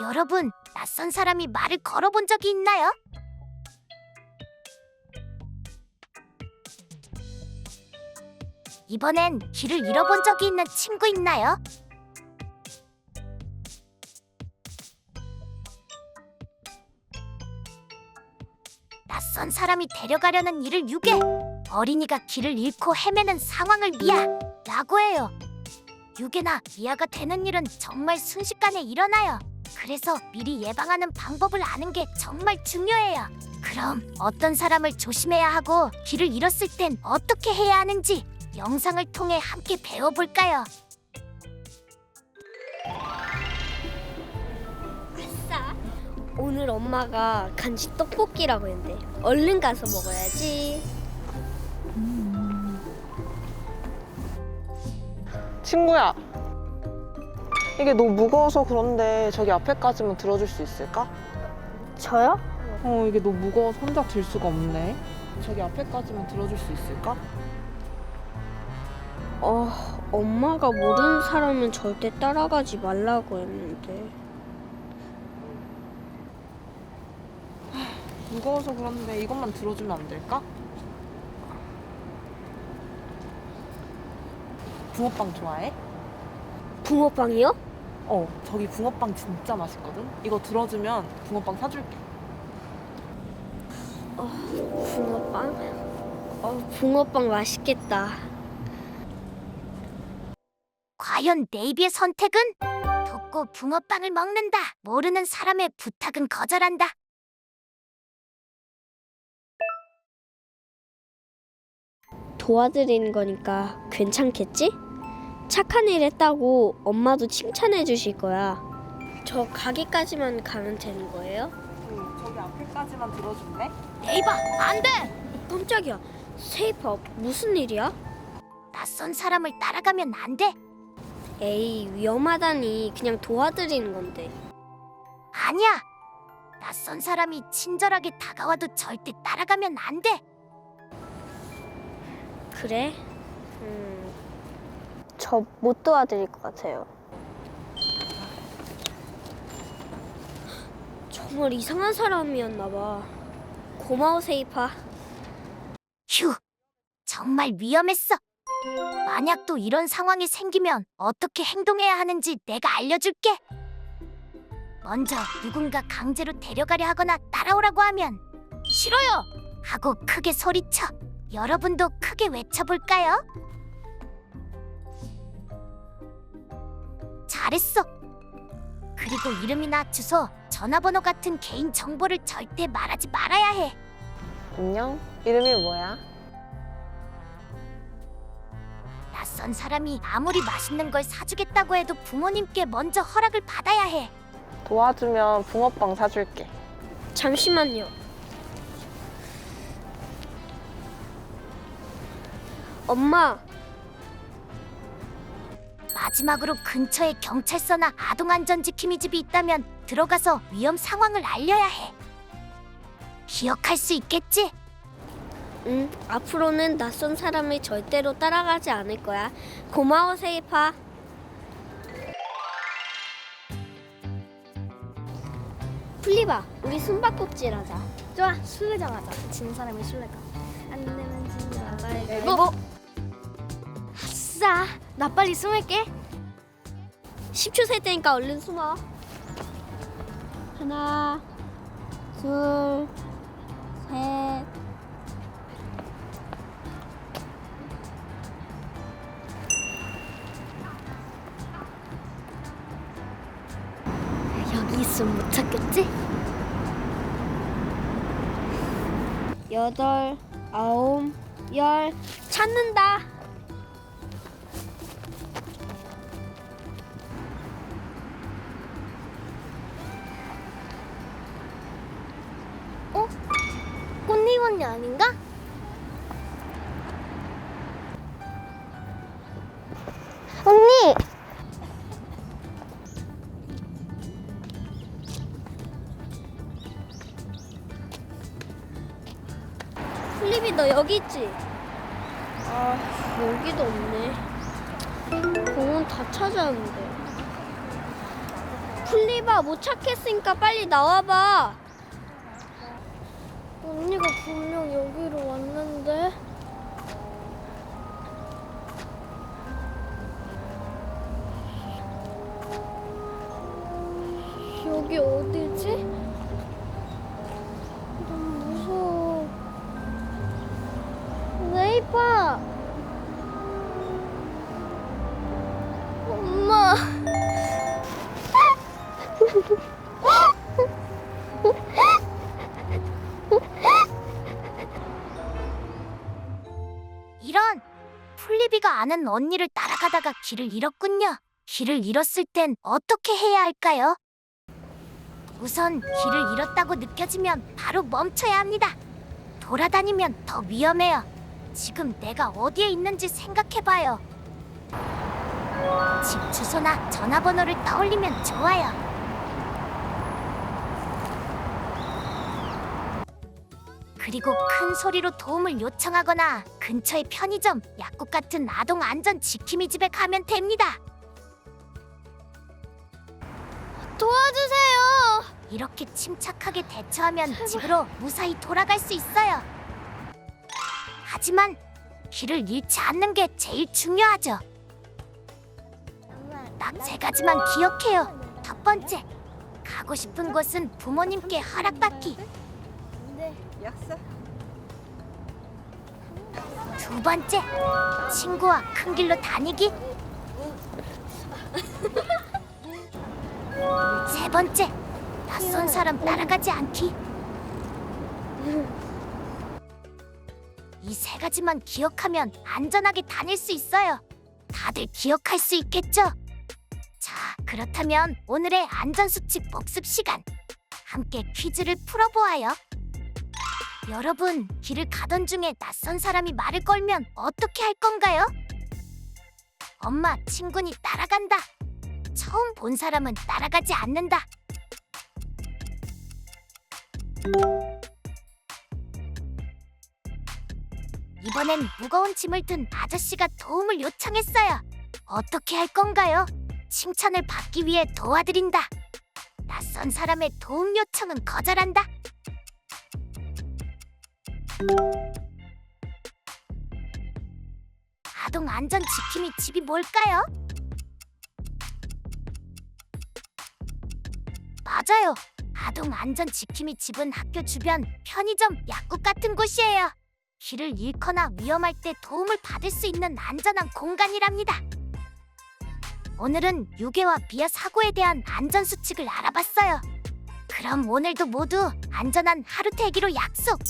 여러분, 낯선 사람이 말을 걸어본 적이 있나요? 이번엔 길을 잃어본 적이 있는 친구 있나요? 낯선 사람이 데려가려는 이를 유괴 어린이가 길을 잃고 헤매는 상황을 미아 라고 해요 유괴나 미아가 되는 일은 정말 순식간에 일어나요 그래서 미리 예방하는 방법을 아는 게 정말 중요해요 그럼 어떤 사람을 조심해야 하고 길을 잃었을 땐 어떻게 해야 하는지 영상을 통해 함께 배워볼까요? 아싸. 오늘 엄마가 간식 떡볶이라고 했는데 얼른 가서 먹어야지. 친구야, 이게 너무 무거워서 그런데 저기 앞에까지만 들어줄 수 있을까? 저요? 어, 이게 너무 무거워서 혼자 들 수가 없네. 저기 앞에까지만 들어줄 수 있을까? 어, 엄마가 모르는 사람은 절대 따라가지 말라고 했는데. 무거워서 그런데 이것만 들어주면 안 될까? 붕어빵 좋아해? 붕어빵이요? 어, 저기 붕어빵 진짜 맛있거든? 이거 들어주면 붕어빵 사줄게. 붕어빵? 어, 붕어빵 맛있겠다. 과연 네이비의 선택은? 돕고 붕어빵을 먹는다. 모르는 사람의 부탁은 거절한다. 도와드리는 거니까 괜찮겠지? 착한 일 했다고 엄마도 칭찬해 주실 거야. 저 가게까지만 가면 되는 거예요? 응, 저기 앞에까지만 들어줄래? 네이버, 안 돼! 깜짝이야. 세이퍼 무슨 일이야? 낯선 사람을 따라가면 안 돼. 에이 위험하다니 그냥 도와드리는 건데. 아니야. 낯선 사람이 친절하게 다가와도 절대 따라가면 안 돼. 그래? 음. 저 못 도와드릴 것 같아요. 정말 이상한 사람이었나 봐. 고마워 세이파. 휴, 정말 위험했어. 만약 또 이런 상황이 생기면 어떻게 행동해야 하는지 내가 알려줄게. 먼저 누군가 강제로 데려가려 하거나 따라오라고 하면 싫어요! 하고 크게 소리쳐. 여러분도 크게 외쳐볼까요? 잘했어. 그리고 이름이나 주소, 전화번호 같은 개인 정보를 절대 말하지 말아야 해. 안녕? 이름이 뭐야? 낯선 사람이 아무리 맛있는 걸 사주겠다고 해도 부모님께 먼저 허락을 받아야 해. 도와주면 붕어빵 사줄게. 잠시만요. 엄마, 마지막으로 근처에 경찰서나 아동안전지킴이 집이 있다면 들어가서 위험 상황을 알려야 해. 기억할 수 있겠지? 응, 앞으로는 낯선 사람을 절대로 따라가지 않을 거야. 고마워 세이파. 플리바, 우리 숨바꼭질 하자. 좋아 술래 정하자 지는 사람이 술래가 안 되면 진다 가위바위보 뭐? 아싸 나 빨리 숨을게 10초 셀 테니까 얼른 숨어. 하나, 둘, 셋. 여기 있으면 못 찾겠지? 여덟, 아홉, 열. 찾는다. 꽃잎 언니 아닌가? 언니 플립이 너 여기 있지? 아, 여기도 없네. 공원 다 찾았는데. 플리바 못 찾겠으니까 빨리 나와봐. 분명 여기로 왔는데. 여기 어디 이런 플리비가 아는 언니를 따라가다가 길을 잃었군요. 길을 잃었을 땐 어떻게 해야 할까요? 우선 길을 잃었다고 느껴지면 바로 멈춰야 합니다. 돌아다니면 더 위험해요. 지금 내가 어디에 있는지 생각해봐요. 집 주소나 전화번호를 떠올리면 좋아요. 그리고 큰 소리로 도움을 요청하거나 근처의 편의점, 약국 같은 아동 안전 지킴이 집에 가면 됩니다. 도와주세요! 이렇게 침착하게 대처하면 집으로 무사히 돌아갈 수 있어요. 하지만 길을 잃지 않는 게 제일 중요하죠. 딱 세 가지만 기억해요. 첫 번째, 가고 싶은 곳은 부모님께 허락받기. 두 번째, 친구와 큰 길로 다니기. 세 번째, 낯선 사람 따라가지 않기. 이 세 가지만 기억하면 안전하게 다닐 수 있어요. 다들 기억할 수 있겠죠? 자, 그렇다면 오늘의 안전수칙 복습 시간. 함께 퀴즈를 풀어보아요. 여러분, 길을 가던 중에 낯선 사람이 말을 걸면 어떻게 할 건가요? 엄마, 친구니 따라간다. 처음 본 사람은 따라가지 않는다. 이번엔 무거운 짐을 든 아저씨가 도움을 요청했어요. 어떻게 할 건가요? 칭찬을 받기 위해 도와드린다. 낯선 사람의 도움 요청은 거절한다. 아동 안전 지킴이 집이 뭘까요? 맞아요. 아동 안전 지킴이 집은 학교 주변 편의점, 약국 같은 곳이에요. 길을 잃거나 위험할 때 도움을 받을 수 있는 안전한 공간이랍니다. 오늘은 유괴와 비아 사고에 대한 안전 수칙을 알아봤어요. 그럼 오늘도 모두 안전한 하루 되기로 약속.